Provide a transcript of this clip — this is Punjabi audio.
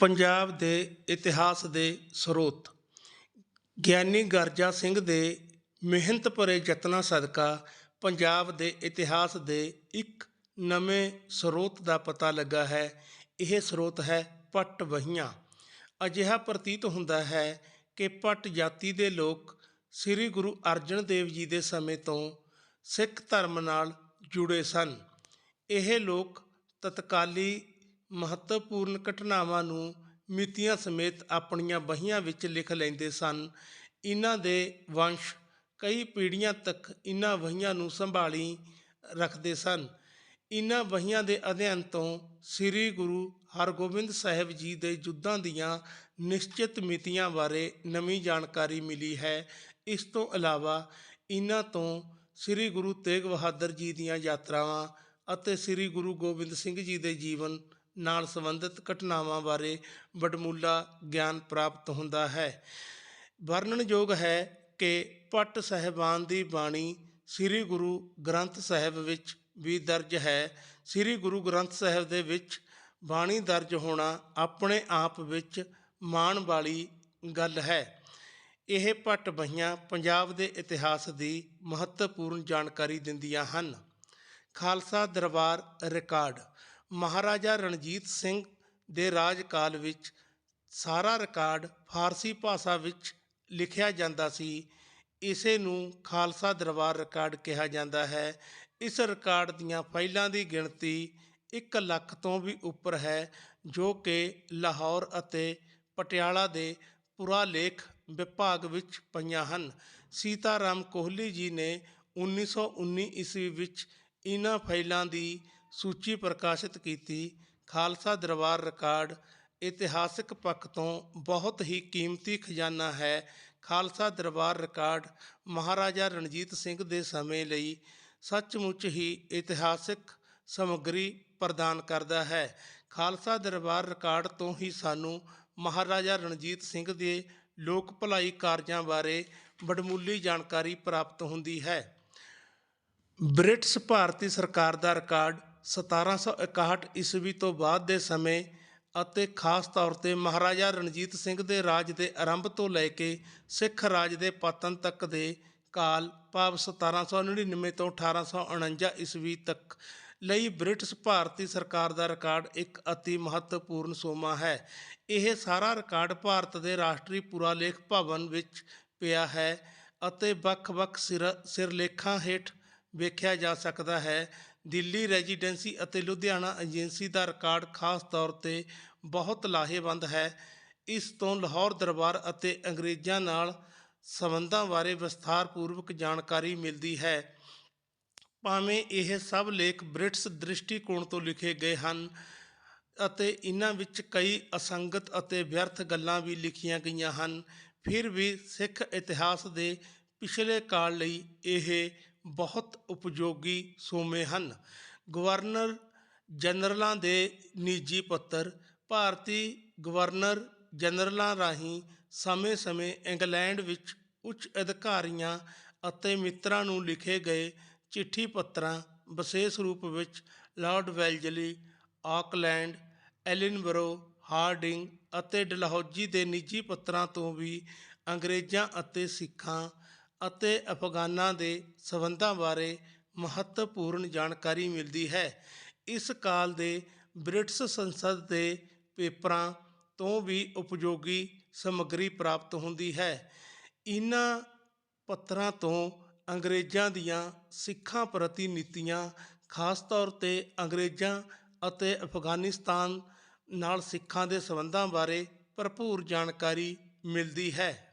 ਪੰਜਾਬ ਦੇ ਇਤਿਹਾਸ ਦੇ ਸਰੋਤ। ਗਿਆਨੀ ਗਰਜਾ ਸਿੰਘ ਦੇ ਮਿਹਨਤ ਭਰੇ ਯਤਨਾਂ ਸਦਕਾ ਪੰਜਾਬ ਦੇ ਇਤਿਹਾਸ ਦੇ ਇੱਕ ਨਵੇਂ ਸਰੋਤ ਦਾ ਪਤਾ ਲੱਗਾ ਹੈ। ਇਹ ਸਰੋਤ ਹੈ ਪੱਟ ਵਹੀਆਂ। ਅਜਿਹਾ ਪ੍ਰਤੀਤ ਹੁੰਦਾ ਹੈ ਕਿ ਪੱਟ ਜਾਤੀ ਦੇ ਲੋਕ ਸ੍ਰੀ ਗੁਰੂ ਅਰਜਨ ਦੇਵ ਜੀ ਦੇ ਸਮੇਂ ਤੋਂ ਸਿੱਖ ਧਰਮ ਨਾਲ ਜੁੜੇ ਸਨ। ਇਹ ਲੋਕ ਤਤਕਾਲੀ ਮਹੱਤਵਪੂਰਨ ਘਟਨਾਵਾਂ ਨੂੰ ਮਿਤੀਆਂ ਸਮੇਤ ਆਪਣੀਆਂ ਬਹੀਆਂ ਵਿੱਚ ਲਿਖ ਲੈਂਦੇ ਸਨ। ਇਹਨਾਂ ਦੇ ਵੰਸ਼ ਕਈ ਪੀੜ੍ਹੀਆਂ ਤੱਕ ਇਹਨਾਂ ਵਹੀਆਂ ਨੂੰ ਸੰਭਾਲੀ ਰੱਖਦੇ ਸਨ। ਇਹਨਾਂ ਵਹੀਆਂ ਦੇ ਅਧਿਐਨ ਤੋਂ ਸ੍ਰੀ ਗੁਰੂ ਹਰਗੋਬਿੰਦ ਸਾਹਿਬ ਜੀ ਦੇ ਯੁੱਧਾਂ ਦੀਆਂ ਨਿਸ਼ਚਿਤ ਮਿਤੀਆਂ ਬਾਰੇ ਨਵੀਂ ਜਾਣਕਾਰੀ ਮਿਲੀ ਹੈ। ਇਸ ਤੋਂ ਇਲਾਵਾ ਇਹਨਾਂ ਤੋਂ ਸ੍ਰੀ ਗੁਰੂ ਤੇਗ ਬਹਾਦਰ ਜੀ ਦੀਆਂ ਯਾਤਰਾਵਾਂ ਅਤੇ ਸ੍ਰੀ ਗੁਰੂ ਗੋਬਿੰਦ ਸਿੰਘ ਜੀ ਦੇ ਜੀਵਨ ਨਾਲ ਸੰਬੰਧਿਤ ਘਟਨਾਵਾਂ ਬਾਰੇ ਵਡਮੁੱਲਾ ਗਿਆਨ ਪ੍ਰਾਪਤ ਹੁੰਦਾ ਹੈ। ਵਰਣਨਯੋਗ ਹੈ ਕਿ ਪੱਟ ਸਾਹਿਬਾਨ ਦੀ ਬਾਣੀ ਸ੍ਰੀ ਗੁਰੂ ਗ੍ਰੰਥ ਸਾਹਿਬ ਵਿੱਚ ਵੀ ਦਰਜ ਹੈ। ਸ੍ਰੀ ਗੁਰੂ ਗ੍ਰੰਥ ਸਾਹਿਬ ਦੇ ਵਿੱਚ ਬਾਣੀ ਦਰਜ ਹੋਣਾ ਆਪਣੇ ਆਪ ਵਿੱਚ ਮਾਣ ਵਾਲੀ ਗੱਲ ਹੈ। ਇਹ ਪੱਟ ਬਹੀਆਂ ਪੰਜਾਬ ਦੇ ਇਤਿਹਾਸ ਦੀ ਮਹੱਤਵਪੂਰਨ ਜਾਣਕਾਰੀ ਦਿੰਦੀਆਂ ਹਨ। ਖਾਲਸਾ ਦਰਬਾਰ ਰਿਕਾਰਡ ਮਹਾਰਾਜਾ ਰਣਜੀਤ ਸਿੰਘ ਦੇ ਰਾਜ ਕਾਲ ਵਿੱਚ ਸਾਰਾ ਰਿਕਾਰਡ ਫਾਰਸੀ ਭਾਸ਼ਾ ਵਿੱਚ ਲਿਖਿਆ ਜਾਂਦਾ ਸੀ। ਇਸੇ ਨੂੰ ਖਾਲਸਾ ਦਰਬਾਰ ਰਿਕਾਰਡ ਕਿਹਾ ਜਾਂਦਾ ਹੈ। ਇਸ ਰਿਕਾਰਡ ਦੀਆਂ ਫਾਈਲਾਂ ਦੀ ਗਿਣਤੀ 1 ਲੱਖ ਤੋਂ ਵੀ ਉੱਪਰ ਹੈ, ਜੋ ਕਿ ਲਾਹੌਰ ਅਤੇ ਪਟਿਆਲਾ ਦੇ ਪੁਰਾਲੇਖ ਵਿਭਾਗ ਵਿੱਚ ਪਈਆਂ ਹਨ। ਸੀਤਾਰਾਮ ਕੋਹਲੀ ਜੀ ਨੇ 1919 ਈਸਵੀ ਵਿੱਚ ਇਹਨਾਂ ਫਾਈਲਾਂ ਦੀ ਸੂਚੀ ਪ੍ਰਕਾਸ਼ਿਤ ਕੀਤੀ, ਖਾਲਸਾ ਦਰਬਾਰ ਰਿਕਾਰਡ, ਇਤਿਹਾਸਕ ਪੱਖ ਤੋਂ ਬਹੁਤ ਹੀ ਕੀਮਤੀ ਖਜ਼ਾਨਾ ਹੈ। ਖਾਲਸਾ ਦਰਬਾਰ ਰਿਕਾਰਡ ਮਹਾਰਾਜਾ ਰਣਜੀਤ ਸਿੰਘ ਦੇ ਸਮੇਂ ਲਈ ਸੱਚਮੁੱਚ ਹੀ ਇਤਿਹਾਸਕ ਸਮੱਗਰੀ ਪ੍ਰਦਾਨ ਕਰਦਾ ਹੈ। ਖਾਲਸਾ ਦਰਬਾਰ ਰਿਕਾਰਡ ਤੋਂ ਹੀ ਸਾਨੂੰ ਮਹਾਰਾਜਾ ਰਣਜੀਤ ਸਿੰਘ ਦੇ ਲੋਕ ਭਲਾਈ ਕਾਰਜਾਂ ਬਾਰੇ ਬੜਮੁੱਲੀ ਜਾਣਕਾਰੀ ਪ੍ਰਾਪਤ ਹੁੰਦੀ ਹੈ। ਬ੍ਰਿਟਿਸ਼ ਭਾਰਤੀ ਸਰਕਾਰ ਦਾ ਰਿਕਾਰਡ 1761 ਈਸਵੀ ਤੋਂ ਬਾਅਦ ਦੇ ਸਮੇਂ ਅਤੇ ਖਾਸ ਤੌਰ ਤੇ ਮਹਾਰਾਜਾ ਰਣਜੀਤ ਸਿੰਘ ਦੇ ਰਾਜ ਦੇ ਆਰੰਭ ਤੋਂ ਲੈ ਕੇ ਸਿੱਖ ਰਾਜ ਦੇ ਪਤਨ ਤੱਕ ਦੇ ਕਾਲ ਭਾਵ 1799 ਤੋਂ 1849 ਈਸਵੀ ਤੱਕ ਲਈ ਬ੍ਰਿਟਿਸ਼ ਭਾਰਤੀ ਸਰਕਾਰ ਦਾ ਰਿਕਾਰਡ ਇੱਕ ਅਤੀ ਮਹੱਤਵਪੂਰਨ ਸੋਮਾ ਹੈ। ਇਹ ਸਾਰਾ ਰਿਕਾਰਡ ਭਾਰਤ ਦੇ ਰਾਸ਼ਟਰੀ ਪੁਰਾਲੇਖ ਭਵਨ ਵਿੱਚ ਪਿਆ ਹੈ ਅਤੇ ਵੱਖ-ਵੱਖ ਸਿਰ ਸਿਰਲੇਖਾਂ ਹੇਠ ਵੇਖਿਆ ਜਾ ਸਕਦਾ ਹੈ। ਦਿੱਲੀ ਰੈਜ਼ੀਡੈਂਸੀ ਅਤੇ ਲੁਧਿਆਣਾ ਏਜੰਸੀ ਦਾ ਰਿਕਾਰਡ ਖਾਸ ਤੌਰ ਤੇ ਬਹੁਤ ਲਾਹੇਵੰਦ ਹੈ। ਇਸ ਤੋਂ ਲਾਹੌਰ ਦਰਬਾਰ ਅਤੇ ਅੰਗਰੇਜ਼ਾਂ ਨਾਲ ਸੰਬੰਧਾਂ ਬਾਰੇ ਵਿਸਥਾਰਪੂਰਵਕ ਜਾਣਕਾਰੀ ਮਿਲਦੀ ਹੈ। ਭਾਵੇਂ ਇਹ ਸਭ ਲੇਖ ਬ੍ਰਿਟਿਸ਼ ਦ੍ਰਿਸ਼ਟੀਕੋਣ ਤੋਂ ਲਿਖੇ ਗਏ ਹਨ ਅਤੇ ਇਹਨਾਂ ਵਿੱਚ ਕਈ ਅਸੰਗਤ ਅਤੇ ਵਿਅਰਥ ਗੱਲਾਂ ਵੀ ਲਿਖੀਆਂ ਗਈਆਂ ਹਨ, ਫਿਰ ਵੀ ਸਿੱਖ ਇਤਿਹਾਸ ਦੇ ਪਿਛਲੇ ਕਾਲ ਲਈ ਇਹ ਬਹੁਤ ਉਪਯੋਗੀ ਸੋਮੇ ਹਨ। ਗਵਰਨਰ ਜਨਰਲਾਂ ਦੇ ਨਿੱਜੀ ਪੱਤਰ, ਭਾਰਤੀ ਗਵਰਨਰ ਜਨਰਲਾਂ ਰਾਹੀਂ ਸਮੇਂ-ਸਮੇਂ ਇੰਗਲੈਂਡ ਵਿੱਚ ਉੱਚ ਅਧਿਕਾਰੀਆਂ ਅਤੇ ਮਿੱਤਰਾਂ ਨੂੰ ਲਿਖੇ ਗਏ ਚਿੱਠੀ ਪੱਤਰਾਂ, ਵਿਸ਼ੇਸ਼ ਰੂਪ ਵਿੱਚ lord Wellesley, Auckland, Ellenborough, Hardinge ਅਤੇ ਡਲਹੌਜੀ ਦੇ ਨਿੱਜੀ ਪੱਤਰਾਂ ਤੋਂ ਵੀ ਅੰਗਰੇਜ਼ਾਂ ਅਤੇ ਸਿੱਖਾਂ ਅਤੇ ਅਫਗਾਨਾਂ ਦੇ ਸੰਬੰਧਾਂ ਬਾਰੇ ਮਹੱਤਵਪੂਰਨ ਜਾਣਕਾਰੀ ਮਿਲਦੀ ਹੈ। ਇਸ ਕਾਲ ਦੇ ਬ੍ਰਿਟਿਸ਼ ਸੰਸਦ ਦੇ ਪੇਪਰਾਂ ਤੋਂ ਵੀ ਉਪਯੋਗੀ ਸਮੱਗਰੀ ਪ੍ਰਾਪਤ ਹੁੰਦੀ ਹੈ। ਇਹਨਾਂ ਪੱਤਰਾਂ ਤੋਂ ਅੰਗਰੇਜ਼ਾਂ ਦੀਆਂ ਸਿੱਖਾਂ ਪ੍ਰਤੀ ਨੀਤੀਆਂ, ਖਾਸ ਤੌਰ ਤੇ ਅੰਗਰੇਜ਼ਾਂ ਅਤੇ ਅਫਗਾਨਿਸਤਾਨ ਨਾਲ ਸਿੱਖਾਂ ਦੇ ਸਬੰਧਾਂ ਬਾਰੇ ਭਰਪੂਰ ਜਾਣਕਾਰੀ ਮਿਲਦੀ ਹੈ।